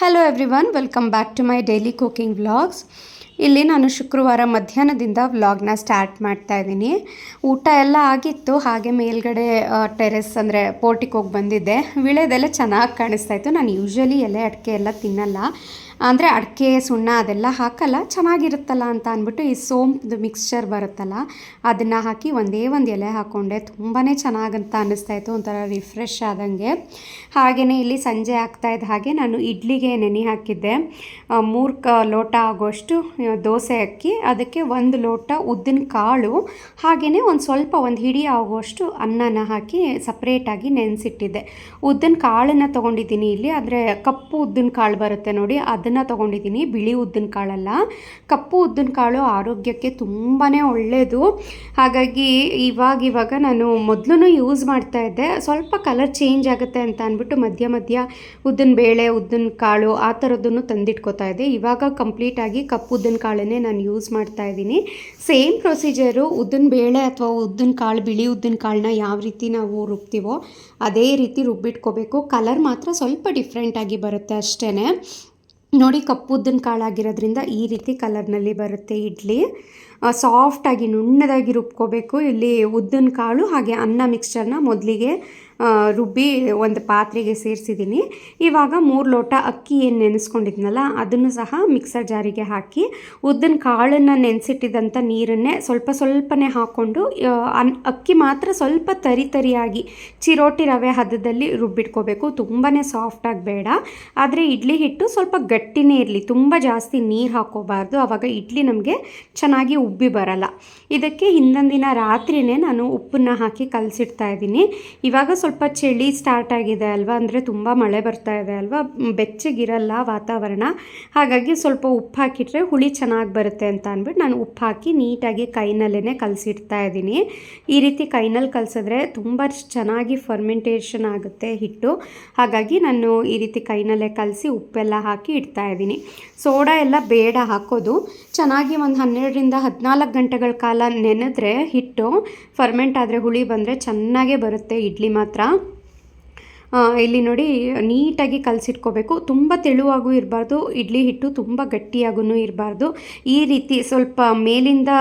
Hello everyone welcome back to my daily cooking vlogs ಇಲ್ಲಿ ನಾನು ಶುಕ್ರವಾರ ಮಧ್ಯಾಹ್ನದಿಂದ ವ್ಲಾಗ್ನ ಸ್ಟಾರ್ಟ್ ಮಾಡ್ತಾ ಇದ್ದೀನಿ. ಊಟ ಎಲ್ಲ ಆಗಿತ್ತು, ಹಾಗೆ ಮೇಲ್ಗಡೆ ಟೆರೆಸ್ ಅಂದರೆ ಪೋರ್ಟಿಗೆ ಹೋಗಿ ಬಂದಿದ್ದೆ. ವಿಳೆದೆಲ್ಲ ಚೆನ್ನಾಗಿ ಕಾಣಿಸ್ತಾ ಇತ್ತು. ನಾನು ಯೂಶ್ವಲಿ ಎಲೆ ಅಡಿಕೆ ಎಲ್ಲ ತಿನ್ನಲ್ಲ. ಅಂದರೆ ಅಡಿಕೆ, ಸುಣ್ಣ ಅದೆಲ್ಲ ಹಾಕಲ್ಲ, ಚೆನ್ನಾಗಿರುತ್ತಲ್ಲ ಅಂತ ಅಂದ್ಬಿಟ್ಟು ಈ ಸೋಂಪು ಮಿಕ್ಸ್ಚರ್ ಬರುತ್ತಲ್ಲ, ಅದನ್ನು ಹಾಕಿ ಒಂದೇ ಒಂದು ಎಲೆ ಹಾಕ್ಕೊಂಡೆ ತುಂಬಾ ಚೆನ್ನಾಗಂತ ಅನ್ನಿಸ್ತಾ ಇತ್ತು, ಒಂಥರ ರಿಫ್ರೆಶ್ ಆದಂಗೆ. ಹಾಗೆಯೇ ಇಲ್ಲಿ ಸಂಜೆ ಆಗ್ತಾ ಇದ್ದ ಹಾಗೆ ನಾನು ಇಡ್ಲಿಗೆ ನೆನೆ ಹಾಕಿದ್ದೆ. ಮೂರು ಕ, ಲೋಟ ಆಗೋಷ್ಟು ದೋಸೆ ಅಕ್ಕಿ, ಅದಕ್ಕೆ ಒಂದು ಲೋಟ ಉದ್ದಿನ ಕಾಳು ಹಾಗೆಯೇ ಒಂದು ಸ್ವಲ್ಪ ಒಂದು ಹಿಡಿ ಆಗುವಷ್ಟು ಅನ್ನನ ಹಾಕಿ ಸಪ್ರೇಟಾಗಿ ನೆನೆಸಿಟ್ಟಿದ್ದೆ. ಉದ್ದಿನ ಕಾಳನ್ನು ತೊಗೊಂಡಿದ್ದೀನಿ ಇಲ್ಲಿ, ಆದರೆ ಕಪ್ಪು ಉದ್ದಿನ ಕಾಳು ಬರುತ್ತೆ ನೋಡಿ, ಅದನ್ನು ತೊಗೊಂಡಿದ್ದೀನಿ, ಬಿಳಿ ಉದ್ದಿನ ಕಾಳಲ್ಲ. ಕಪ್ಪು ಉದ್ದಿನ ಕಾಳು ಆರೋಗ್ಯಕ್ಕೆ ತುಂಬಾ ಒಳ್ಳೆಯದು ಹಾಗಾಗಿ ಇವಾಗ ಇವಾಗ ನಾನು ಮೊದಲು ಯೂಸ್ ಮಾಡ್ತಾ ಇದ್ದೆ. ಸ್ವಲ್ಪ ಕಲರ್ ಚೇಂಜ್ ಆಗುತ್ತೆ ಅಂತ ಅಂದ್ಬಿಟ್ಟು ಮಧ್ಯ ಮಧ್ಯ ಉದ್ದಿನ ಬೇಳೆ, ಉದ್ದಿನ ಕಾಳು ಆ ಥರದ್ದನ್ನು ತಂದಿಟ್ಕೋತಾ ಇದ್ದೆ. ಇವಾಗ ಕಂಪ್ಲೀಟಾಗಿ ಕಪ್ಪು ಉದ್ದಿನ ಕಾಳನ್ನೇ ನಾನು ಯೂಸ್ ಮಾಡ್ತಾ ಇದ್ದೀನಿ. ಸೇಮ್ ಪ್ರೊಸೀಜರು ಉದ್ದಿನ ಬೇಳೆ ಅಥವಾ ಉದ್ದಿನ ಕಾಳು, ಬಿಳಿ ಉದ್ದಿನ ಕಾಳನ್ನ ಯಾವ ರೀತಿ ನಾವು ರುಬ್ತೀವೋ ಅದೇ ರೀತಿ ರುಬ್ಬಿಟ್ಕೋಬೇಕು. ಕಲರ್ ಮಾತ್ರ ಸ್ವಲ್ಪ ಡಿಫ್ರೆಂಟಾಗಿ ಬರುತ್ತೆ ಅಷ್ಟೇ ನೋಡಿ ಕಪ್ಪು ಉದ್ದಿನ ಕಾಳಾಗಿರೋದ್ರಿಂದ ಈ ರೀತಿ ಕಲರ್ನಲ್ಲಿ ಬರುತ್ತೆ ಇಡ್ಲಿ. ಸಾಫ್ಟಾಗಿ ನುಣ್ಣದಾಗಿ ರುಬ್ಕೋಬೇಕು. ಇಲ್ಲಿ ಉದ್ದಿನ ಕಾಳು ಹಾಗೆ ಅನ್ನ ಮಿಕ್ಸ್ಚರ್ನ ಮೊದಲಿಗೆ ರುಬ್ಬಿ ಒಂದು ಪಾತ್ರೆಗೆ ಸೇರಿಸಿದ್ದೀನಿ ಇವಾಗ ಮೂರು ಲೋಟ ಅಕ್ಕಿ ಏನು ನೆನೆಸ್ಕೊಂಡಿದ್ನಲ್ಲ, ಅದನ್ನು ಸಹ ಮಿಕ್ಸರ್ ಜಾರಿಗೆ ಹಾಕಿ, ಉದ್ದಿನ ಕಾಳನ್ನು ನೆನೆಸಿಟ್ಟಿದ್ದಂಥ ನೀರನ್ನೇ ಸ್ವಲ್ಪ ಸ್ವಲ್ಪನೇ ಹಾಕ್ಕೊಂಡು ಅನ್, ಅಕ್ಕಿ ಮಾತ್ರ ಸ್ವಲ್ಪ ತರಿ ತರಿಯಾಗಿ ಚಿರೋಟಿ ರವೆ ಹದದಲ್ಲಿ ರುಬ್ಬಿಟ್ಕೋಬೇಕು. ತುಂಬಾ ಸಾಫ್ಟಾಗಿ ಬೇಡ. ಆದರೆ ಇಡ್ಲಿ ಹಿಟ್ಟು ಸ್ವಲ್ಪ ಗಟ್ಟಿನೇ ಇರಲಿ. ತುಂಬ ಜಾಸ್ತಿ ನೀರು ಹಾಕೋಬಾರ್ದು ಆವಾಗ ಇಡ್ಲಿ ನಮಗೆ ಚೆನ್ನಾಗಿ ಉಬ್ಬಿ ಬರಲ್ಲ. ಇದಕ್ಕೆ ಹಿಂದೊಂದಿನ ರಾತ್ರಿನೇ ನಾನು ಉಪ್ಪನ್ನು ಹಾಕಿ ಕಲಸಿಡ್ತಾ ಇದ್ದೀನಿ. ಇವಾಗ ಸ್ವಲ್ಪ ಚಳಿ ಸ್ಟಾರ್ಟ್ ಆಗಿದೆ ಅಲ್ವಾ? ಅಂದರೆ ತುಂಬ ಮಳೆ ಬರ್ತಾ ಇದೆ ಅಲ್ವಾ? ಬೆಚ್ಚಗಿರಲ್ಲ ವಾತಾವರಣ. ಹಾಗಾಗಿ ಸ್ವಲ್ಪ ಉಪ್ಪು ಹಾಕಿಟ್ರೆ ಹುಳಿ ಚೆನ್ನಾಗಿ ಬರುತ್ತೆ ಅಂತ ಅಂದ್ಬಿಟ್ಟು ನಾನು ಉಪ್ಪು ಹಾಕಿ ನೀಟಾಗಿ ಕೈನಲ್ಲೇ ಕಲಸಿಡ್ತಾ ಇದ್ದೀನಿ. ಈ ರೀತಿ ಕೈನಲ್ಲಿ ಕಲಸಿದ್ರೆ ತುಂಬ ಚೆನ್ನಾಗಿ ಫರ್ಮೆಂಟೇಷನ್ ಆಗುತ್ತೆ ಹಿಟ್ಟು. ಹಾಗಾಗಿ ನಾನು ಈ ರೀತಿ ಕೈನಲ್ಲೇ ಕಲಸಿ ಉಪ್ಪೆಲ್ಲ ಹಾಕಿ ಇಡ್ತಾ ಇದ್ದೀನಿ. ಸೋಡಾ ಎಲ್ಲ ಬೇಡ ಹಾಕೋದು. ಚೆನ್ನಾಗಿ ಒಂದು ಹನ್ನೆರಡರಿಂದ ಹದಿನಾಲ್ಕು ಗಂಟೆಗಳ ಕಾಲ ನೆನೆದ್ರೆ ಹಿಟ್ಟು ಫರ್ಮೆಂಟ್ ಆದರೆ ಹುಳಿ ಬಂದರೆ ಚೆನ್ನಾಗೇ ಬರುತ್ತೆ ಇಡ್ಲಿ ಮಾತ್ರ. ಇಲ್ಲಿ ನೋಡಿ ನೀಟಾಗಿ ಕಲಸಿಟ್ಕೋಬೇಕು. ತುಂಬ ತೆಳುವಾಗೂ ಇರಬಾರ್ದು, ಇಡ್ಲಿ ಹಿಟ್ಟು ತುಂಬ ಗಟ್ಟಿಯಾಗೂ ಇರಬಾರ್ದು. ಈ ರೀತಿ ಸ್ವಲ್ಪ ಮೇಲಿಂದ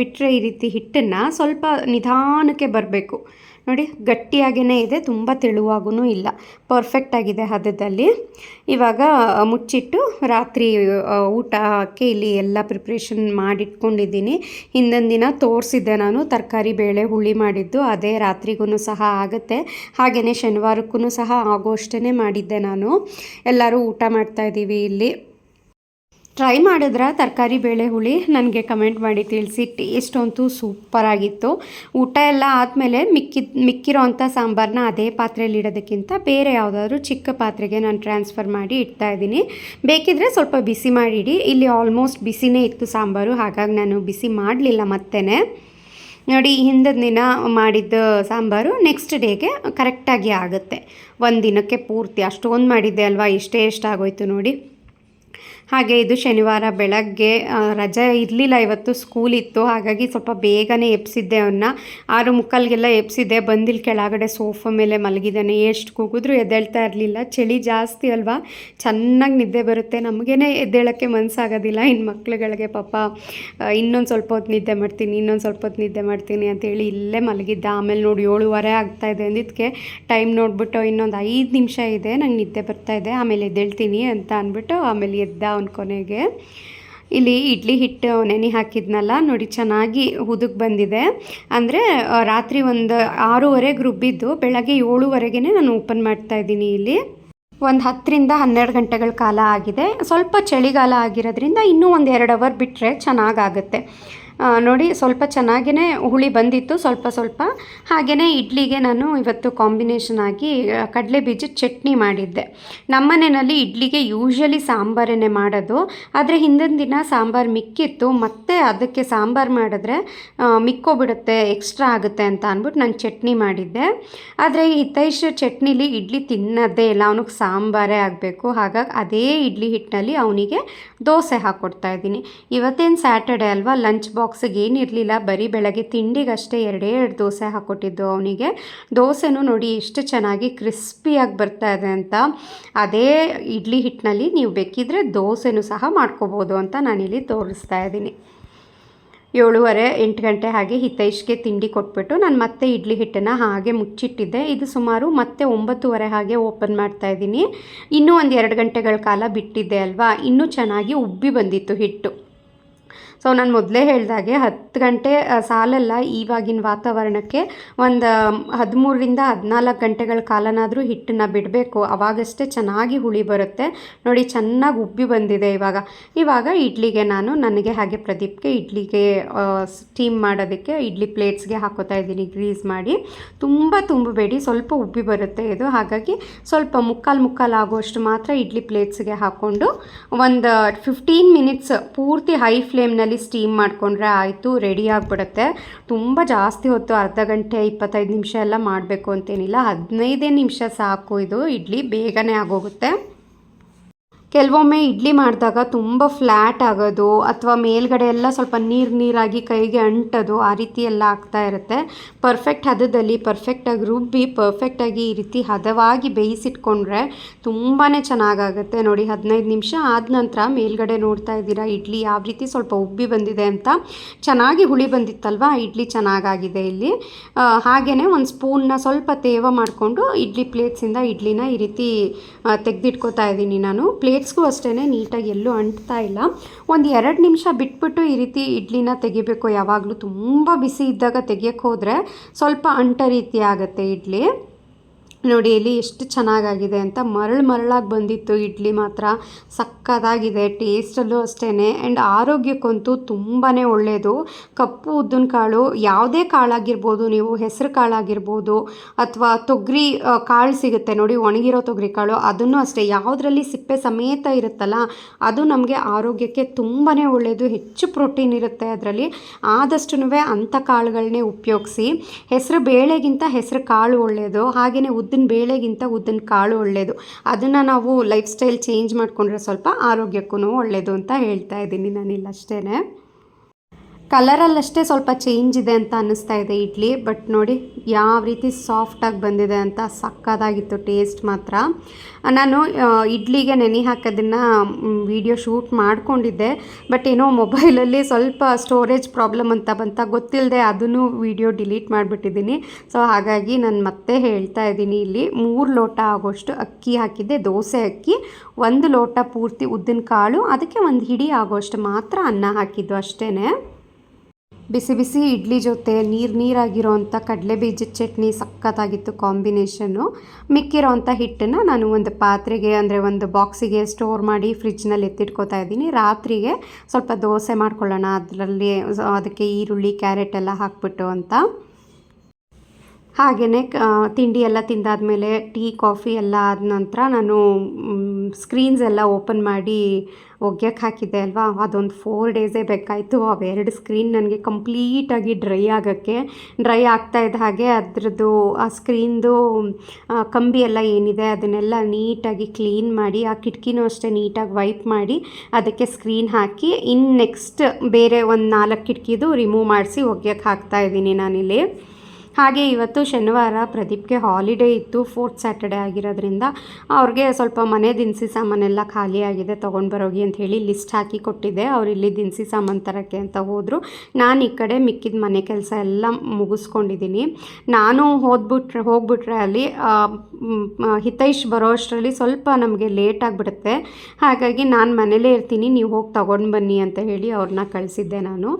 ಬಿಟ್ಟರೆ ಈ ರೀತಿ ಹಿಟ್ಟನ್ನು ಸ್ವಲ್ಪ ನಿಧಾನಕ್ಕೆ ಬರಬೇಕು. ನೋಡಿ ಗಟ್ಟಿಯಾಗೇ ಇದೆ, ತುಂಬ ತೆಳುವಾಗೂ ಇಲ್ಲ. ಪರ್ಫೆಕ್ಟ್ ಆಗಿದೆ ಹದದಲ್ಲಿ. ಇವಾಗ ಮುಚ್ಚಿಟ್ಟು ರಾತ್ರಿ ಊಟಕ್ಕೆ ಇಲ್ಲಿ ಎಲ್ಲ ಪ್ರಿಪ್ರೇಷನ್ ಮಾಡಿಟ್ಕೊಂಡಿದ್ದೀನಿ. ಹಿಂದಿನ ದಿನ ತೋರಿಸಿದ್ದೆ ನಾನು, ತರಕಾರಿ ಬೇಳೆ ಹುಳಿ ಮಾಡಿದ್ದು, ಅದೇ ರಾತ್ರಿಗೂ ಸಹ ಆಗುತ್ತೆ. ಹಾಗೆಯೇ ಶನಿವಾರಕ್ಕೂ ಸಹ ಆಗೋಷ್ಟೇ ಮಾಡಿದ್ದೆ ನಾನು. ಎಲ್ಲರೂ ಊಟ ಮಾಡ್ತಾಯಿದ್ದೀವಿ ಇಲ್ಲಿ. ಟ್ರೈ ಮಾಡಿದ್ರೆ ತರಕಾರಿ ಬೇಳೆ ಹುಳಿ ನನಗೆ ಕಮೆಂಟ್ ಮಾಡಿ ತಿಳಿಸಿ ಟೇಸ್ಟ್ ಅಂತೂ ಸೂಪರಾಗಿತ್ತು ಊಟ ಎಲ್ಲ ಆದಮೇಲೆ ಮಿಕ್ಕಿದ ಮಿಕ್ಕಿರೋ ಅಂಥ ಸಾಂಬಾರನ್ನ ಅದೇ ಪಾತ್ರೆಯಲ್ಲಿ ಇಡೋದಕ್ಕಿಂತ ಬೇರೆ ಯಾವುದಾದ್ರೂ ಚಿಕ್ಕ ಪಾತ್ರೆಗೆ ನಾನು ಟ್ರಾನ್ಸ್ಫರ್ ಮಾಡಿ ಇಡ್ತಾ ಇದ್ದೀನಿ. ಬೇಕಿದ್ರೆ ಸ್ವಲ್ಪ ಬಿಸಿ ಮಾಡಿಡಿ ಇಲ್ಲಿ ಆಲ್ಮೋಸ್ಟ್ ಬಿಸಿನೇ ಇತ್ತು ಸಾಂಬಾರು, ಹಾಗಾಗಿ ನಾನು ಬಿಸಿ ಮಾಡಲಿಲ್ಲ ಮತ್ತೇ ನೋಡಿ, ಹಿಂದಿನ ದಿನ ಮಾಡಿದ್ದ ಸಾಂಬಾರು ನೆಕ್ಸ್ಟ್ ಡೇಗೆ ಕರೆಕ್ಟಾಗಿ ಆಗುತ್ತೆ. ಒಂದು ದಿನಕ್ಕೆ ಪೂರ್ತಿ, ಅಷ್ಟೊಂದು ಮಾಡಿದ್ದೆ ಅಲ್ವಾ, ಇಷ್ಟೇ ಎಷ್ಟಾಗೋಯ್ತು ನೋಡಿ. ಹಾಗೆ ಇದು ಶನಿವಾರ ಬೆಳಗ್ಗೆ ರಜೆ ಇರಲಿಲ್ಲ ಇವತ್ತು ಸ್ಕೂಲ್ ಇತ್ತು. ಹಾಗಾಗಿ ಸ್ವಲ್ಪ ಬೇಗನೆ ಎಪ್ಸಿದ್ದೆ ಅವನ್ನ ಆರು ಮುಕ್ಕಾಲ್ಗೆಲ್ಲ ಎಪ್ಸಿದ್ದೆ ಬಂದಿಲ್ಲಿ ಕೆಳಗಡೆ ಸೋಫಾ ಮೇಲೆ ಮಲಗಿದ್ದಾನೆ. ಎಷ್ಟು ಕೂಗಿದ್ರು ಎದ್ದೇಳ್ತಾ ಇರಲಿಲ್ಲ. ಚಳಿ ಜಾಸ್ತಿ ಅಲ್ವಾ? ಚೆನ್ನಾಗಿ ನಿದ್ದೆ ಬರುತ್ತೆ. ನಮಗೇನೆ ಎದ್ದೇಳೋಕ್ಕೆ ಮನಸ್ಸಾಗೋದಿಲ್ಲ ಇನ್ನು ಮಕ್ಳುಗಳಿಗೆ ಪಾಪ ಇನ್ನೊಂದು ಸ್ವಲ್ಪ ಹೊತ್ತು ನಿದ್ದೆ ಮಾಡ್ತೀನಿ, ಇನ್ನೊಂದು ಸ್ವಲ್ಪ ಹೊತ್ತು ನಿದ್ದೆ ಮಾಡ್ತೀನಿ ಅಂತೇಳಿ ಇಲ್ಲೇ ಮಲಗಿದ್ದ. ಆಮೇಲೆ ನೋಡಿ, ಏಳುವರೆ ಆಗ್ತಾ ಇದೆ ಅಂದಿದ್ದಕ್ಕೆ ಟೈಮ್ ನೋಡಿಬಿಟ್ಟು ಇನ್ನೊಂದು ಐದು ನಿಮಿಷ ಇದೆ. ನಂಗೆ ನಿದ್ದೆ ಬರ್ತಾ ಇದೆ. ಆಮೇಲೆ ಎದ್ದೇಳ್ತೀನಿ ಅಂತ ಅಂದ್ಬಿಟ್ಟು ಆಮೇಲೆ ಎದ್ದ ಅವ್ನ ಕೊನೆಗೆ. ಇಲ್ಲಿ ಇಡ್ಲಿ ಹಿಟ್ಟು ನೆನೆ ಹಾಕಿದ್ನಲ್ಲ, ನೋಡಿ ಚೆನ್ನಾಗಿ ಹುದುಗ್ ಬಂದಿದೆ. ಅಂದರೆ ರಾತ್ರಿ ಒಂದು ಆರೂವರೆಗೆ ರುಬ್ಬಿದ್ದು ಬೆಳಗ್ಗೆ ಏಳುವರೆಗೆ ನಾನು ಓಪನ್ ಮಾಡ್ತಾ ಇದ್ದೀನಿ ಇಲ್ಲಿ. ಒಂದು ಹತ್ತರಿಂದ ಹನ್ನೆರಡು ಗಂಟೆಗಳ ಕಾಲ ಆಗಿದೆ. ಸ್ವಲ್ಪ ಚಳಿಗಾಲ ಆಗಿರೋದ್ರಿಂದ ಇನ್ನೂ ಒಂದು ಎರಡು ಅವರ್ ಬಿಟ್ಟರೆ ಚೆನ್ನಾಗಾಗುತ್ತೆ. ನೋಡಿ, ಸ್ವಲ್ಪ ಚೆನ್ನಾಗೇ ಹುಳಿ ಬಂದಿತ್ತು, ಸ್ವಲ್ಪ ಸ್ವಲ್ಪ. ಹಾಗೆಯೇ ಇಡ್ಲಿಗೆ ನಾನು ಇವತ್ತು ಕಾಂಬಿನೇಷನ್ ಆಗಿ ಕಡಲೆ ಬೀಜ ಚಟ್ನಿ ಮಾಡಿದ್ದೆ. ನಮ್ಮನೆಯಲ್ಲಿ ಇಡ್ಲಿಗೆ ಯೂಶ್ವಲಿ ಸಾಂಬಾರನ್ನೇ ಮಾಡೋದು. ಆದರೆ ಹಿಂದಿನ ದಿನ ಸಾಂಬಾರು ಮಿಕ್ಕಿತ್ತು. ಮತ್ತೆ ಅದಕ್ಕೆ ಸಾಂಬಾರು ಮಾಡಿದ್ರೆ ಮಿಕ್ಕೋಬಿಡುತ್ತೆ ಎಕ್ಸ್ಟ್ರಾ ಆಗುತ್ತೆ ಅಂತ ಅಂದ್ಬಿಟ್ಟು ನಾನು ಚಟ್ನಿ ಮಾಡಿದ್ದೆ. ಆದರೆ ಹಿತೈಷ್ ಚಟ್ನಿಲಿ ಇಡ್ಲಿ ತಿನ್ನೋದೇ ಇಲ್ಲ. ಅವನಿಗೆ ಸಾಂಬಾರೇ ಆಗಬೇಕು. ಹಾಗಾಗಿ ಅದೇ ಇಡ್ಲಿ ಹಿಟ್ಟಿನಲ್ಲಿ ಅವನಿಗೆ ದೋಸೆ ಹಾಕ್ಕೊಡ್ತಾ ಇದ್ದೀನಿ. ಇವತ್ತೇನು ಸ್ಯಾಟರ್ಡೆ ಅಲ್ವಾ? ಲಂಚ್ ಬಾಕ್ಸ್ ಬಾಕ್ಸಿಗೆ ಏನಿರಲಿಲ್ಲ ಬರೀ ಬೆಳಗ್ಗೆ ತಿಂಡಿಗಷ್ಟೇ ಎರಡೇ ಎರಡು ದೋಸೆ ಹಾಕ್ಕೊಟ್ಟಿದ್ದು ಅವನಿಗೆ. ದೋಸೆನೂ ನೋಡಿ ಎಷ್ಟು ಚೆನ್ನಾಗಿ ಕ್ರಿಸ್ಪಿಯಾಗಿ ಬರ್ತಾ ಇದೆ ಅಂತ. ಅದೇ ಇಡ್ಲಿ ಹಿಟ್ಟಿನಲ್ಲಿ ನೀವು ಬೇಕಿದ್ರೆ ದೋಸೆನೂ ಸಹ ಮಾಡ್ಕೋಬೋದು ಅಂತ ನಾನಿಲ್ಲಿ ತೋರಿಸ್ತಾ ಇದ್ದೀನಿ. ಏಳುವರೆ ಎಂಟು ಗಂಟೆ ಹಾಗೆ ಹಿತೈಷ್ಗೆ ತಿಂಡಿ ಕೊಟ್ಬಿಟ್ಟು ನಾನು ಮತ್ತೆ ಇಡ್ಲಿ ಹಿಟ್ಟನ್ನು ಹಾಗೆ ಮುಚ್ಚಿಟ್ಟಿದ್ದೆ. ಇದು ಸುಮಾರು ಮತ್ತೆ ಒಂಬತ್ತುವರೆ ಹಾಗೆ ಓಪನ್ ಮಾಡ್ತಾ ಇದ್ದೀನಿ. ಇನ್ನೂ ಒಂದು ಗಂಟೆಗಳ ಕಾಲ ಬಿಟ್ಟಿದ್ದೆ ಅಲ್ವಾ? ಇನ್ನೂ ಚೆನ್ನಾಗಿ ಉಬ್ಬಿ ಬಂದಿತ್ತು ಹಿಟ್ಟು. ಸೊ ನಾನು ಮೊದಲೇ ಹೇಳಿದಾಗೆ ಹತ್ತು ಗಂಟೆ ಸಾಲಲ್ಲ ಈವಾಗಿನ ವಾತಾವರಣಕ್ಕೆ ಒಂದು ಹದಿಮೂರರಿಂದ ಹದಿನಾಲ್ಕು ಗಂಟೆಗಳ ಕಾಲನಾದರೂ ಹಿಟ್ಟನ್ನು ಬಿಡಬೇಕು. ಅವಾಗಷ್ಟೇ ಚೆನ್ನಾಗಿ ಹುಳಿ ಬರುತ್ತೆ. ನೋಡಿ ಚೆನ್ನಾಗಿ ಉಬ್ಬಿ ಬಂದಿದೆ ಇವಾಗ. ಇವಾಗ ಇಡ್ಲಿಗೆ ನಾನು ನನಗೆ ಹಾಗೆ ಪ್ರದೀಪ್ಗೆ ಇಡ್ಲಿಗೆ ಸ್ಟೀಮ್ ಮಾಡೋದಕ್ಕೆ ಇಡ್ಲಿ ಪ್ಲೇಟ್ಸ್ಗೆ ಹಾಕೋತಾ ಇದ್ದೀನಿ. ಗ್ರೀಸ್ ಮಾಡಿ. ತುಂಬ ತುಂಬಬೇಡಿ. ಸ್ವಲ್ಪ ಉಬ್ಬಿ ಬರುತ್ತೆ ಇದು. ಹಾಗಾಗಿ ಸ್ವಲ್ಪ ಮುಕ್ಕಾಲು ಮುಕ್ಕಾಲು ಆಗುವಷ್ಟು ಮಾತ್ರ ಇಡ್ಲಿ ಪ್ಲೇಟ್ಸ್ಗೆ ಹಾಕ್ಕೊಂಡು ಒಂದು ಫಿಫ್ಟೀನ್ ಮಿನಿಟ್ಸ್ ಪೂರ್ತಿ ಹೈ ಫ್ಲೇಮ್ನಲ್ಲಿ ಸ್ಟೀಮ್ ಮಾಡಿಕೊಂಡ್ರೆ ಆಯಿತು ರೆಡಿ ಆಗಿಬಿಡುತ್ತೆ. ತುಂಬ ಜಾಸ್ತಿ ಹೊತ್ತು ಅರ್ಧ ಗಂಟೆ, ಇಪ್ಪತ್ತೈದು ನಿಮಿಷ ಎಲ್ಲ ಮಾಡಬೇಕು ಅಂತೇನಿಲ್ಲ. ಹದಿನೈದೇ ನಿಮಿಷ ಸಾಕು ಇದು, ಇಡ್ಲಿ, ಬೇಗನೆ ಆಗೋಗುತ್ತೆ. ಕೆಲವೊಮ್ಮೆ ಇಡ್ಲಿ ಮಾಡಿದಾಗ ತುಂಬ ಫ್ಲ್ಯಾಟ್ ಆಗೋದು ಅಥವಾ ಮೇಲ್ಗಡೆ ಎಲ್ಲ ಸ್ವಲ್ಪ ನೀರು ನೀರಾಗಿ ಕೈಗೆ ಅಂಟೋದು ಆ ರೀತಿ ಎಲ್ಲ ಆಗ್ತಾ ಇರುತ್ತೆ. ಪರ್ಫೆಕ್ಟ್ ಹದದಲ್ಲಿ ಪರ್ಫೆಕ್ಟಾಗಿ ರುಬ್ಬಿ ಪರ್ಫೆಕ್ಟಾಗಿ ಈ ರೀತಿ ಹದವಾಗಿ ಬೇಯಿಸಿಟ್ಕೊಂಡ್ರೆ ತುಂಬಾ ಚೆನ್ನಾಗಾಗುತ್ತೆ. ನೋಡಿ, ಹದಿನೈದು ನಿಮಿಷ ಆದ ನಂತರ ಮೇಲ್ಗಡೆ ನೋಡ್ತಾ ಇದ್ದೀರಾ, ಇಡ್ಲಿ ಯಾವ ರೀತಿ ಸ್ವಲ್ಪ ಉಬ್ಬಿ ಬಂದಿದೆ ಅಂತ ಚೆನ್ನಾಗಿ ಹುಳಿ ಬಂದಿತ್ತಲ್ವಾ ಇಡ್ಲಿ ಚೆನ್ನಾಗಾಗಿದೆ ಇಲ್ಲಿ. ಹಾಗೆಯೇ ಒಂದು ಸ್ಪೂನ್ನ ಸ್ವಲ್ಪ ತೇವ ಮಾಡಿಕೊಂಡು ಇಡ್ಲಿ ಪ್ಲೇಟ್ಸಿಂದ ಇಡ್ಲಿನ ಈ ರೀತಿ ತೆಗೆದಿಟ್ಕೋತಾ ಇದ್ದೀನಿ ನಾನು. ಪ್ಲೇಟ್ಸ್ಗೂ ಅಷ್ಟೇ ನೀಟಾಗಿ ಎಲ್ಲೂ ಅಂಟ್ತಾ ಇಲ್ಲ. ಒಂದು ಎರಡು ನಿಮಿಷ ಬಿಟ್ಬಿಟ್ಟು ಈ ರೀತಿ ಇಡ್ಲಿನ ತೆಗಿಬೇಕು. ಯಾವಾಗಲೂ ತುಂಬ ಬಿಸಿ ಇದ್ದಾಗ ತೆಗಿಯೋಕ್ಕೆ ಹೋದರೆ ಸ್ವಲ್ಪ ಅಂಟ ರೀತಿ ಆಗುತ್ತೆ ಇಡ್ಲಿ. ನೋಡಿ ಇಲ್ಲಿ ಎಷ್ಟು ಚೆನ್ನಾಗಾಗಿದೆ ಅಂತ ಮರಳು ಮರಳಾಗಿ ಬಂದಿತ್ತು. ಇಡ್ಲಿ ಮಾತ್ರ ಸಕ್ಕತ್ತಾಗಿದೆ ಟೇಸ್ಟಲ್ಲೂ ಅಷ್ಟೇ ಆ್ಯಂಡ್ ಆರೋಗ್ಯಕ್ಕಂತೂ ತುಂಬಾ ಒಳ್ಳೆಯದು ಕಪ್ಪು ಉದ್ದಿನ ಕಾಳು ಯಾವುದೇ ಕಾಳಾಗಿರ್ಬೋದು, ನೀವು ಹೆಸರು ಕಾಳಾಗಿರ್ಬೋದು, ಅಥವಾ ತೊಗರಿ ಕಾಳು ಸಿಗುತ್ತೆ ನೋಡಿ, ಒಣಗಿರೋ ತೊಗರಿ ಕಾಳು, ಅದನ್ನು ಅಷ್ಟೇ. ಯಾವುದರಲ್ಲಿ ಸಿಪ್ಪೆ ಸಮೇತ ಇರುತ್ತಲ್ಲ, ಅದು ನಮಗೆ ಆರೋಗ್ಯಕ್ಕೆ ತುಂಬಾ ಒಳ್ಳೆಯದು ಹೆಚ್ಚು ಪ್ರೋಟೀನ್ ಇರುತ್ತೆ ಅದರಲ್ಲಿ. ಆದಷ್ಟು ಅಂಥ ಕಾಳುಗಳನ್ನೇ ಉಪಯೋಗಿಸಿ. ಹೆಸರು ಬೇಳೆಗಿಂತ ಹೆಸರು ಕಾಳು ಒಳ್ಳೆಯದು ಹಾಗೆಯೇ ಉದ್ದಿನ ಬೇಳೆಗಿಂತ ಉದ್ದಿನ ಕಾಳು ಒಳ್ಳೆಯದು ಅದನ್ನು ನಾವು ಲೈಫ್ ಸ್ಟೈಲ್ ಚೇಂಜ್ ಮಾಡಿಕೊಂಡ್ರೆ ಸ್ವಲ್ಪ ಆರೋಗ್ಯಕ್ಕೂ ಒಳ್ಳೆಯದು ಅಂತ ಹೇಳ್ತಾ ಇದ್ದೀನಿ ನಾನಿಲ್ಲ ಅಷ್ಟೇ ಕಲರಲ್ಲಷ್ಟೇ ಸ್ವಲ್ಪ ಚೇಂಜ್ ಇದೆ ಅಂತ ಅನ್ನಿಸ್ತಾ ಇದೆ ಇಡ್ಲಿ. ಬಟ್ ನೋಡಿ, ಯಾವ ರೀತಿ ಸಾಫ್ಟಾಗಿ ಬಂದಿದೆ ಅಂತ ಸಕ್ಕತ್ತಾಗಿತ್ತು ಟೇಸ್ಟ್ ಮಾತ್ರ. ನಾನು ಇಡ್ಲಿಗೆ ನೆನೆ ಹಾಕೋದನ್ನು ವಿಡಿಯೋ ಶೂಟ್ ಮಾಡಿಕೊಂಡಿದ್ದೆ. ಬಟ್ ಏನೋ ಮೊಬೈಲಲ್ಲಿ ಸ್ವಲ್ಪ ಸ್ಟೋರೇಜ್ ಪ್ರಾಬ್ಲಮ್ ಅಂತ ಬಂತ. ಗೊತ್ತಿಲ್ಲದೆ ಅದನ್ನು ವಿಡಿಯೋ ಡಿಲೀಟ್ ಮಾಡಿಬಿಟ್ಟಿದ್ದೀನಿ. ಸೊ ಹಾಗಾಗಿ ನಾನು ಮತ್ತೆ ಹೇಳ್ತಾ ಇದ್ದೀನಿ ಇಲ್ಲಿ. ಮೂರು ಲೋಟ ಆಗೋಷ್ಟು ಅಕ್ಕಿ ಹಾಕಿದ್ದೆ, ದೋಸೆ ಅಕ್ಕಿ. ಒಂದು ಲೋಟ ಪೂರ್ತಿ ಉದ್ದಿನ ಕಾಳು ಅದಕ್ಕೆ ಒಂದು ಹಿಡಿ ಆಗೋಷ್ಟು ಮಾತ್ರ ಅನ್ನ ಹಾಕಿದ್ದು ಅಷ್ಟೇ ಬಿಸಿ ಬಿಸಿ ಇಡ್ಲಿ ಜೊತೆ ನೀರು ನೀರಾಗಿರೋವಂಥ ಕಡಲೆ ಬೀಜದ ಚಟ್ನಿ ಸಖತ್ತಾಗಿತ್ತು ಕಾಂಬಿನೇಷನ್ನು. ಮಿಕ್ಕಿರೋವಂಥ ಹಿಟ್ಟನ್ನು ನಾನು ಒಂದು ಪಾತ್ರೆಗೆ ಅಂದರೆ ಒಂದು ಬಾಕ್ಸಿಗೆ ಸ್ಟೋರ್ ಮಾಡಿ ಫ್ರಿಜ್ನಲ್ಲಿ ಎತ್ತಿಟ್ಕೋತಾ ಇದ್ದೀನಿ. ರಾತ್ರಿಗೆ ಸ್ವಲ್ಪ ದೋಸೆ ಮಾಡ್ಕೊಳ್ಳೋಣ. ಅದರಲ್ಲಿ ಅದಕ್ಕೆ ಈರುಳ್ಳಿ, ಕ್ಯಾರೆಟ್ ಎಲ್ಲ ಹಾಕ್ಬಿಟ್ಟು ಅಂತ. ಹಾಗೆಯೇ ತಿಂಡಿ ಎಲ್ಲ ತಿಂದಾದಮೇಲೆ ಟೀ, ಕಾಫಿ ಎಲ್ಲ ಆದ ನಂತರ ನಾನು ಸ್ಕ್ರೀನ್ಸ್ ಎಲ್ಲ ಓಪನ್ ಮಾಡಿ ಒಗ್ಯಕ್ಕೆ ಹಾಕಿದ್ದೆ ಅಲ್ವಾ? ಅದೊಂದು ಫೋರ್ ಡೇಸೇ ಬೇಕಾಯಿತು. ಅವೆರಡು ಸ್ಕ್ರೀನ್ ನನಗೆ ಕಂಪ್ಲೀಟಾಗಿ ಡ್ರೈ ಆಗೋಕ್ಕೆ ಡ್ರೈ ಆಗ್ತಾ ಇದ್ದ ಹಾಗೆ ಅದರದ್ದು ಆ ಸ್ಕ್ರೀನ್ದು ಕಂಬಿ ಎಲ್ಲ ಏನಿದೆ ಅದನ್ನೆಲ್ಲ ನೀಟಾಗಿ ಕ್ಲೀನ್ ಮಾಡಿ, ಆ ಕಿಟಕಿನೂ ಅಷ್ಟೇ ನೀಟಾಗಿ ವೈಪ್ ಮಾಡಿ ಅದಕ್ಕೆ ಸ್ಕ್ರೀನ್ ಹಾಕಿ ಇನ್ನು ನೆಕ್ಸ್ಟ್ ಬೇರೆ ಒಂದು ನಾಲ್ಕು ಕಿಟಕಿದು ರಿಮೂವ್ ಮಾಡಿಸಿ ಒಗ್ಯಕ್ಕೆ ಹಾಕ್ತಾ ಇದ್ದೀನಿ ನಾನಿಲ್ಲಿ. ಹಾಗೆ ಇವತ್ತು ಶನಿವಾರ ಪ್ರದೀಪ್ಗೆ ಹಾಲಿಡೇ ಇತ್ತು ಫೋರ್ತ್ ಸ್ಯಾಟರ್ಡೆ ಆಗಿರೋದ್ರಿಂದ ಅವ್ರಿಗೆ ಸ್ವಲ್ಪ ಮನೆ ದಿನಸಿ ಸಾಮಾನೆಲ್ಲ ಖಾಲಿಯಾಗಿದೆ ತೊಗೊಂಡು ಬರೋಗಿ ಅಂತ ಹೇಳಿ ಲಿಸ್ಟ್ ಹಾಕಿ ಕೊಟ್ಟಿದ್ದೆ. ಅವ್ರು ಇಲ್ಲಿ ದಿನಸಿ ಸಾಮಾನು ತರೋಕ್ಕೆ ಅಂತ ಹೋದರು. ನಾನು ಈ ಕಡೆ ಮಿಕ್ಕಿದ ಮನೆ ಕೆಲಸ ಎಲ್ಲ ಮುಗಿಸ್ಕೊಂಡಿದ್ದೀನಿ ನಾನು ಹೋದ್ಬಿಟ್ರೆ, ಹೋಗ್ಬಿಟ್ರೆ ಅಲ್ಲಿ ಹಿತೈಷ್ ಬರೋ ಅಷ್ಟರಲ್ಲಿ ಸ್ವಲ್ಪ ನಮಗೆ ಲೇಟ್ ಆಗಿಬಿಡುತ್ತೆ. ಹಾಗಾಗಿ ನಾನು ಮನೇಲೇ ಇರ್ತೀನಿ, ನೀವು ಹೋಗಿ ತೊಗೊಂಡು ಬನ್ನಿ ಅಂತ ಹೇಳಿ ಅವ್ರನ್ನ ಕಳಿಸಿದ್ದೆ ನಾನು.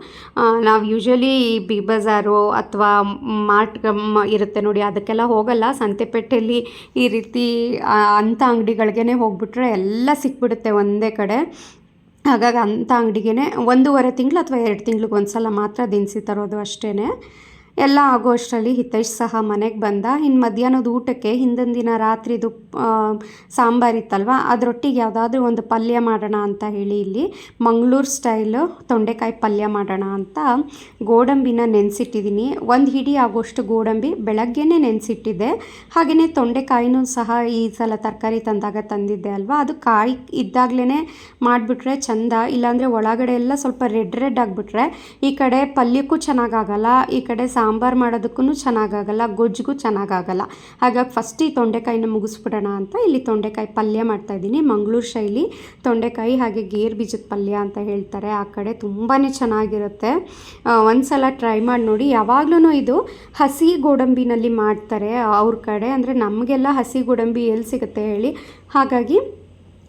ನಾವು ಯೂಶ್ವಲಿ ಬಿಗ್ ಬಜಾರು ಅಥವಾ ಮಾರ್ಟ್ ಇರುತ್ತೆ ನೋಡಿ, ಅದಕ್ಕೆಲ್ಲ ಹೋಗಲ್ಲ. ಸಂತೆಪೇಟೆಯಲ್ಲಿ ಈ ರೀತಿ ಅಂಥ ಅಂಗಡಿಗಳಿಗೇ ಹೋಗ್ಬಿಟ್ರೆ ಎಲ್ಲ ಸಿಕ್ಬಿಡುತ್ತೆ ಒಂದೇ ಕಡೆ. ಹಾಗಾಗಿ ಅಂಥ ಅಂಗಡಿಗೆ ಒಂದೂವರೆ ತಿಂಗಳು ಅಥವಾ ಎರಡು ತಿಂಗ್ಳಿಗೆ ಒಂದು ಸಲ ಮಾತ್ರ ದಿನಸಿ ತರೋದು ಅಷ್ಟೇ ಎಲ್ಲ ಆಗೋ ಅಷ್ಟರಲ್ಲಿ ಹಿತೇಶ್ ಸಹ ಮನೆಗೆ ಬಂದ. ಇನ್ನು ಮಧ್ಯಾಹ್ನದ ಊಟಕ್ಕೆ ಹಿಂದಿನ ದಿನ ರಾತ್ರಿದು ಸಾಂಬಾರಿತ್ತಲ್ವ ಅದರೊಟ್ಟಿಗೆ ಯಾವುದಾದ್ರೂ ಒಂದು ಪಲ್ಯ ಮಾಡೋಣ ಅಂತ ಹೇಳಿ ಇಲ್ಲಿ ಮಂಗಳೂರು ಸ್ಟೈಲು ತೊಂಡೆಕಾಯಿ ಪಲ್ಯ ಮಾಡೋಣ ಅಂತ ಗೋಡಂಬಿನ ನೆನೆಸಿಟ್ಟಿದ್ದೀನಿ ಒಂದು ಹಿಡಿ ಆಗೋಷ್ಟು ಗೋಡಂಬಿ ಬೆಳಗ್ಗೆನೇ ನೆನೆಸಿಟ್ಟಿದ್ದೆ. ಹಾಗೆಯೇ ತೊಂಡೆಕಾಯಿನೂ ಸಹ ಈ ಸಲ ತರಕಾರಿ ತಂದಾಗ ತಂದಿದ್ದೆ ಅಲ್ವಾ? ಅದು ಕಾಯಿ ಇದ್ದಾಗಲೇ ಮಾಡಿಬಿಟ್ರೆ ಚಂದ. ಇಲ್ಲಾಂದರೆ ಒಳಗಡೆ ಎಲ್ಲ ಸ್ವಲ್ಪ ರೆಡ್ ರೆಡ್ ಆಗಿಬಿಟ್ರೆ ಈ ಕಡೆ ಪಲ್ಯಕ್ಕೂ ಚೆನ್ನಾಗಾಗಲ್ಲ ಈ ಕಡೆ ಸಾಂಬಾರು ಮಾಡೋದಕ್ಕೂ ಚೆನ್ನಾಗಾಗಲ್ಲ, ಗೊಜ್ಜಿಗೂ ಚೆನ್ನಾಗಾಗಲ್ಲ. ಹಾಗಾಗಿ ಫಸ್ಟ್ ಈ ತೊಂಡೆಕಾಯಿನ ಮುಗಿಸ್ಬಿಡೋಣ ಅಂತ ಇಲ್ಲಿ ತೊಂಡೆಕಾಯಿ ಪಲ್ಯ ಮಾಡ್ತಾಯಿದ್ದೀನಿ ಮಂಗಳೂರು ಶೈಲಿ ತೊಂಡೆಕಾಯಿ ಹಾಗೆ ಗೇರ್ ಬೀಜದ ಪಲ್ಯ ಅಂತ ಹೇಳ್ತಾರೆ. ಆ ಕಡೆ ತುಂಬಾ ಚೆನ್ನಾಗಿರುತ್ತೆ. ಒಂದು ಸಲ ಟ್ರೈ ಮಾಡಿ ನೋಡಿ. ಯಾವಾಗಲೂ ಇದು ಹಸಿ ಗೋಡಂಬಿನಲ್ಲಿ ಮಾಡ್ತಾರೆ ಅವ್ರ ಕಡೆ. ಅಂದರೆ ನಮಗೆಲ್ಲ ಹಸಿ ಗೋಡಂಬಿ ಎಲ್ಲಿ ಸಿಗುತ್ತೆ ಹೇಳಿ. ಹಾಗಾಗಿ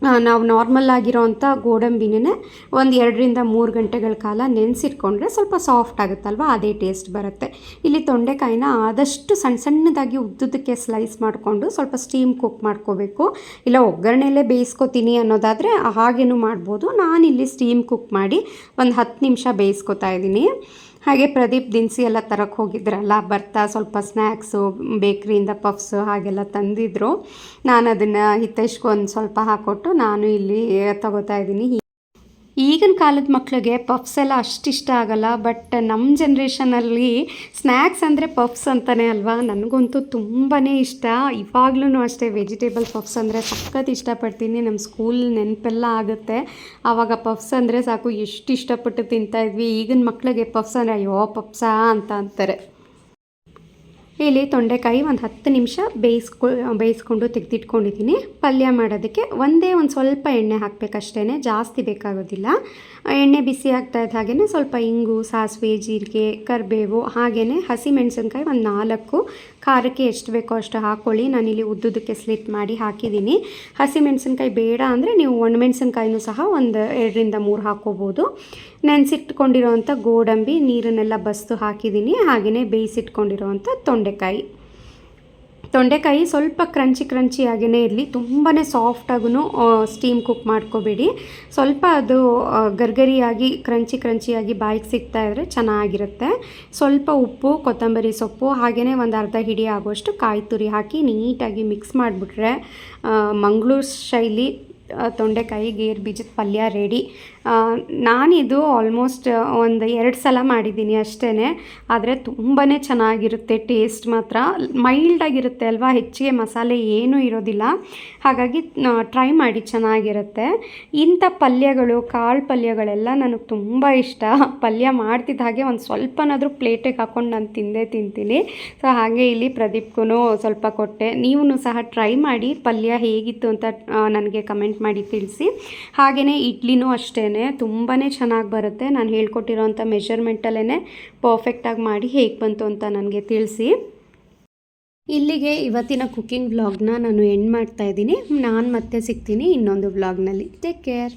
ನಾವು ನಾರ್ಮಲ್ ಆಗಿರೋವಂಥ ಗೋಡಂಬಿನೇ ಒಂದು ಎರಡರಿಂದ ಮೂರು ಗಂಟೆಗಳ ಕಾಲ ನೆನೆಸಿಟ್ಕೊಂಡ್ರೆ ಸ್ವಲ್ಪ ಸಾಫ್ಟ್ ಆಗುತ್ತಲ್ವ? ಅದೇ ಟೇಸ್ಟ್ ಬರುತ್ತೆ. ಇಲ್ಲಿ ತೊಂಡೆಕಾಯಿನ ಆದಷ್ಟು ಸಣ್ಣ ಸಣ್ಣದಾಗಿ ಉದ್ದುದಕ್ಕೆ ಸ್ಲೈಸ್ ಮಾಡಿಕೊಂಡು ಸ್ವಲ್ಪ ಸ್ಟೀಮ್ ಕುಕ್ ಮಾಡ್ಕೋಬೇಕು. ಇಲ್ಲ, ಒಗ್ಗರಣೆಯಲ್ಲೇ ಬೇಯಿಸ್ಕೊತೀನಿ ಅನ್ನೋದಾದರೆ ಹಾಗೇನೂ ಮಾಡ್ಬೋದು. ನಾನಿಲ್ಲಿ ಸ್ಟೀಮ್ ಕುಕ್ ಮಾಡಿ ಒಂದು ಹತ್ತು ನಿಮಿಷ ಬೇಯಿಸ್ಕೊತಾ ಇದ್ದೀನಿ. ಹಾಗೆ ಪ್ರದೀಪ್ ದಿನಸಿ ಎಲ್ಲ ತರಕ್ಕೆ ಹೋಗಿದ್ರಲ್ಲ, ಬರ್ತಾ ಸ್ವಲ್ಪ ಸ್ನ್ಯಾಕ್ಸು ಬೇಕ್ರಿಯಿಂದ ಪಫ್ಸು ಹಾಗೆಲ್ಲ ತಂದಿದ್ರು. ನಾನು ಅದನ್ನು ಹಿತೈಷ್ಗೂ ಒಂದು ಸ್ವಲ್ಪ ಹಾಕ್ಕೊಟ್ಟು ನಾನು ಇಲ್ಲಿ ತಗೋತಾ ಇದ್ದೀನಿ. ಈಗಿನ ಕಾಲದ ಮಕ್ಕಳಿಗೆ ಪಫ್ಸ್ ಎಲ್ಲ ಅಷ್ಟಿಷ್ಟ ಆಗಲ್ಲ, ಬಟ್ ನಮ್ಮ ಜನ್ರೇಷನಲ್ಲಿ ಸ್ನ್ಯಾಕ್ಸ್ ಅಂದರೆ ಪಫ್ಸ್ ಅಂತಲೇ ಅಲ್ವಾ? ನನಗಂತೂ ತುಂಬಾ ಇಷ್ಟ. ಇವಾಗ್ಲೂ ಅಷ್ಟೇ ವೆಜಿಟೇಬಲ್ ಪಫ್ಸ್ ಅಂದರೆ ಸಖತ್ ಇಷ್ಟಪಡ್ತೀನಿ. ನಮ್ಮ ಸ್ಕೂಲ್ ನೆನಪೆಲ್ಲ ಆಗುತ್ತೆ. ಆವಾಗ ಪಫ್ಸ್ ಅಂದರೆ ಸಾಕು, ಎಷ್ಟು ಇಷ್ಟಪಟ್ಟು ತಿಂತಾಯಿದ್ವಿ ಈಗಿನ ಮಕ್ಕಳಿಗೆ ಪಫ್ಸ್ ಅಂದರೆ ಅಯ್ಯೋ, ಪಫ್ಸಾ ಅಂತ ಅಂತಾರೆ. ಇಲ್ಲಿ ತೊಂಡೆಕಾಯಿ ಒಂದು ಹತ್ತು ನಿಮಿಷ ಬೇಯಿಸ್ಕೊ, ಬೇಯಿಸ್ಕೊಂಡು ತೆಗೆದಿಟ್ಕೊಂಡಿದ್ದೀನಿ. ಪಲ್ಯ ಮಾಡೋದಕ್ಕೆ ಒಂದೇ ಒಂದು ಸ್ವಲ್ಪ ಎಣ್ಣೆ ಹಾಕಬೇಕಷ್ಟೇ ಜಾಸ್ತಿ ಬೇಕಾಗೋದಿಲ್ಲ. ಎಣ್ಣೆ ಬಿಸಿ ಆಗ್ತಾ ಇದ್ದ ಹಾಗೆಯೇ ಸ್ವಲ್ಪ ಇಂಗು, ಸಾಸಿವೆ, ಜೀರಿಗೆ, ಕರಿಬೇವು ಹಾಗೆಯೇ ಹಸಿಮೆಣಸಿನ್ಕಾಯಿ ಒಂದು ನಾಲ್ಕು ಖಾರಕ್ಕೆ ಎಷ್ಟು ಬೇಕೋ ಅಷ್ಟು ಹಾಕ್ಕೊಳ್ಳಿ ನಾನಿಲ್ಲಿ ಉದ್ದುದಕ್ಕೆ ಸ್ಲಿಟ್ ಮಾಡಿ ಹಾಕಿದ್ದೀನಿ. ಹಸಿಮೆಣಸಿನ್ಕಾಯಿ ಬೇಡ ಅಂದರೆ ನೀವು ಒಣಮೆಣಸಿನ್ಕಾಯಿನೂ ಸಹ ಒಂದು ಎರಡರಿಂದ ಮೂರು ಹಾಕ್ಕೋಬೋದು. ನೆನೆಸಿಟ್ಕೊಂಡಿರೋವಂಥ ಗೋಡಂಬಿ ನೀರನ್ನೆಲ್ಲ ಬಸ್ತು ಹಾಕಿದ್ದೀನಿ. ಹಾಗೆಯೇ ಬೇಯಿಸಿಟ್ಕೊಂಡಿರೋವಂಥ ತೊಂಡೆಕಾಯಿ. ತೊಂಡೆಕಾಯಿ ಸ್ವಲ್ಪ ಕ್ರಂಚಿ ಕ್ರಂಚಿಯಾಗಿಯೇ ಇರಲಿ. ತುಂಬಾ ಸಾಫ್ಟಾಗೂ ಸ್ಟೀಮ್ ಕುಕ್ ಮಾಡ್ಕೋಬೇಡಿ. ಸ್ವಲ್ಪ ಅದು ಗರ್ಗರಿಯಾಗಿ, ಕ್ರಂಚಿ ಕ್ರಂಚಿಯಾಗಿ ಬಾಯಿಗೆ ಸಿಗ್ತಾ ಇದ್ದರೆ ಚೆನ್ನಾಗಿರುತ್ತೆ. ಸ್ವಲ್ಪ ಉಪ್ಪು, ಕೊತ್ತಂಬರಿ ಸೊಪ್ಪು ಹಾಗೆಯೇ ಒಂದು ಅರ್ಧ ಹಿಡಿ ಆಗುವಷ್ಟು ಕಾಯಿ ತುರಿ ಹಾಕಿ ನೀಟಾಗಿ ಮಿಕ್ಸ್ ಮಾಡಿಬಿಟ್ರೆ ಮಂಗಳೂರು ಶೈಲಿ ತೊಂಡೆಕಾಯಿ, ಗೇರು ಬೀಜದ ಪಲ್ಯ ರೆಡಿ ನಾನಿದು ಆಲ್ಮೋಸ್ಟ್ ಒಂದು ಎರಡು ಸಲ ಮಾಡಿದ್ದೀನಿ ಅಷ್ಟೇ ಆದರೆ ತುಂಬಾ ಚೆನ್ನಾಗಿರುತ್ತೆ ಟೇಸ್ಟ್ ಮಾತ್ರ. ಮೈಲ್ಡಾಗಿರುತ್ತೆ ಅಲ್ವಾ, ಹೆಚ್ಚಿಗೆ ಮಸಾಲೆ ಏನೂ ಇರೋದಿಲ್ಲ. ಹಾಗಾಗಿ ಟ್ರೈ ಮಾಡಿ ಚೆನ್ನಾಗಿರುತ್ತೆ. ಇಂಥ ಪಲ್ಯಗಳು, ಕಾಳು ಪಲ್ಯಗಳೆಲ್ಲ ನನಗೆ ತುಂಬ ಇಷ್ಟ. ಪಲ್ಯ ಮಾಡ್ತಿದ್ದ ಹಾಗೆ ಒಂದು ಸ್ವಲ್ಪನಾದರೂ ಪ್ಲೇಟಿಗೆ ಹಾಕ್ಕೊಂಡು ನಾನು ತಿಂದೇ ತಿಂತೀನಿ. ಸೊ ಹಾಗೆ ಇಲ್ಲಿ ಪ್ರದೀಪ್ಗೂ ಸ್ವಲ್ಪ ಕೊಟ್ಟೆ. ನೀವು ಸಹ ಟ್ರೈ ಮಾಡಿ ಪಲ್ಯ ಹೇಗಿತ್ತು ಅಂತ ನನಗೆ ಕಮೆಂಟ್ ಮಾಡಿ ತಿಳಿಸಿ. ಹಾಗೆಯೇ ಇಡ್ಲಿನೂ ಅಷ್ಟೇ ತುಂಬಾ ಚೆನ್ನಾಗಿ ಬರುತ್ತೆ. ನಾನು ಹೇಳ್ಕೊಟ್ಟಿರೋಂಥ ಮೆಷರ್ಮೆಂಟಲ್ಲೇ ಪರ್ಫೆಕ್ಟಾಗಿ ಮಾಡಿ ಹೇಗೆ ಬಂತು ಅಂತ ನನಗೆ ತಿಳಿಸಿ. ಇಲ್ಲಿಗೆ ಇವತ್ತಿನ ಕುಕ್ಕಿಂಗ್ ವ್ಲಾಗ್ನ ನಾನು ಎಂಡ್ ಮಾಡ್ತಾ ಇದ್ದೀನಿ. ನಾನು ಮತ್ತೆ ಸಿಗ್ತೀನಿ ಇನ್ನೊಂದು ವ್ಲಾಗ್ನಲ್ಲಿ ಟೇಕ್ ಕೇರ್